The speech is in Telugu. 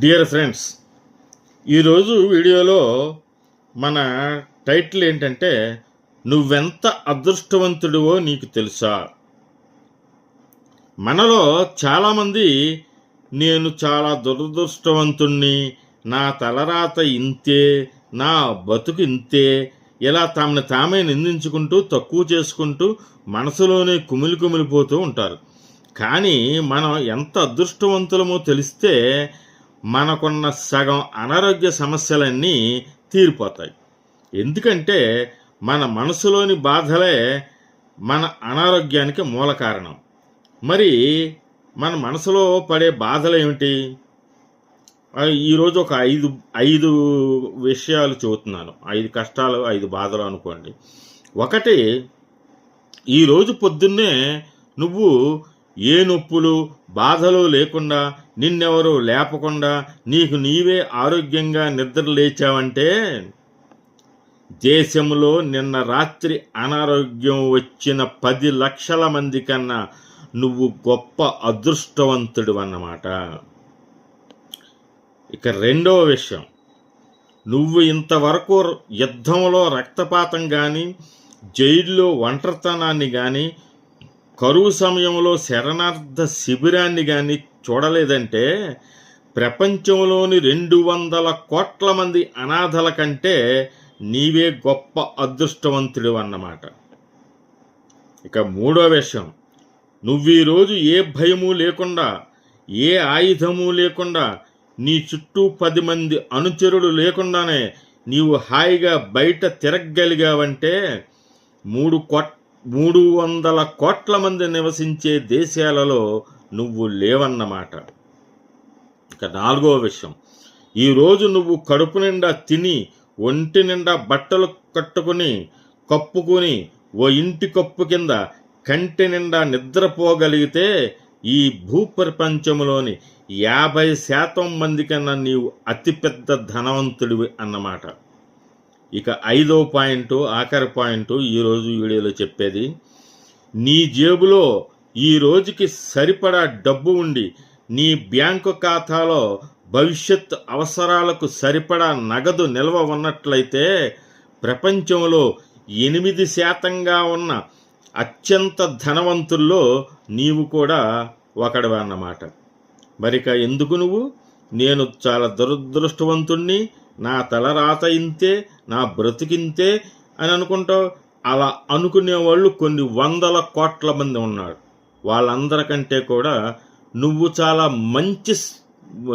డియర్ ఫ్రెండ్స్ ఈరోజు వీడియోలో మన టైటిల్ ఏంటంటే నువ్వెంత అదృష్టవంతుడివో నీకు తెలుసా? మనలో చాలామంది నేను చాలా దురదృష్టవంతుణ్ణి నా తలరాత ఇంతే నా బతుకు ఇంతే ఇలా తామని తామే నిందించుకుంటూ తక్కువ చేసుకుంటూ మనసులోనే కుమిలి కుమిలిపోతూ ఉంటారు. కానీ మనం ఎంత అదృష్టవంతులమో తెలిస్తే మనకున్న సగం అనారోగ్య సమస్యలన్నీ తీరిపోతాయి. ఎందుకంటే మన మనసులోని బాధలే మన అనారోగ్యానికి మూల కారణం. మరి మన మనసులో పడే బాధలు ఏమిటి? ఈరోజు ఒక ఐదు ఐదు విషయాలు చెబుతున్నాను. ఐదు కష్టాలు ఐదు బాధలు అనుకోండి. ఒకటి ఈరోజు పొద్దున్నే నువ్వు ఏ నొప్పులు బాధలు లేకుండా నిన్నెవరు లేపకుండా నీకు నీవే ఆరోగ్యంగా నిద్ర లేచావంటే దేశంలో నిన్న రాత్రి అనారోగ్యం వచ్చిన పది లక్షల మంది కన్నా నువ్వు గొప్ప అదృష్టవంతుడు అన్నమాట ఇక రెండవ విషయం. నువ్వు ఇంతవరకు యుద్ధంలో రక్తపాతం కానీ జైల్లో ఒంటరితనాన్ని కానీ కరువు సమయంలో శరణార్థ శిబిరాన్ని కానీ చూడలేదంటే ప్రపంచంలోని రెండు వందల కోట్ల మంది అనాథల కంటే నీవే గొప్ప అదృష్టవంతుడు అన్నమాట. ఇక మూడో విషయం నువ్వు ఈరోజు ఏ భయము లేకుండా ఏ ఆయుధము లేకుండా నీ చుట్టూ పది మంది అనుచరులు లేకుండానే నీవు హాయిగా బయట తిరగగలిగావంటే మూడు కోట్ల మూడు వందల కోట్ల మంది నివసించే దేశాలలో నువ్వు లేవన్నమాట. ఇక నాలుగో విషయం. ఈరోజు నువ్వు కడుపు నిండా తిని ఒంటి నిండా బట్టలు కట్టుకుని కప్పుకుని ఓ ఇంటి కప్పు కింద కంటి నిండా నిద్రపోగలిగితే ఈ భూప్రపంచంలోని యాభై శాతం మంది కన్నా నీవు అతిపెద్ద ధనవంతుడివి అన్నమాట. ఇక ఐదో పాయింట్ ఆఖరి పాయింట్ ఈరోజు వీడియోలో చెప్పేది. నీ జేబులో ఈ రోజుకి సరిపడా డబ్బు ఉండి నీ బ్యాంకు ఖాతాలో భవిష్యత్ అవసరాలకు సరిపడా నగదు నిల్వ ఉన్నట్లయితే ప్రపంచంలో ఎనిమిది శాతంగా ఉన్న అత్యంత ధనవంతుల్లో నీవు కూడా ఒకడవన్నమాట. అన్నమాట మరిక ఎందుకు నువ్వు? నేను చాలా దురదృష్టవంతుణ్ణి నా తలరాత ఇంతే నా బ్రతికింతే అని అనుకుంటావు? అలా అనుకునే వాళ్ళు కొన్ని వందల కోట్ల మంది ఉన్నారు. వాళ్ళందరికంటే కూడా నువ్వు చాలా మంచి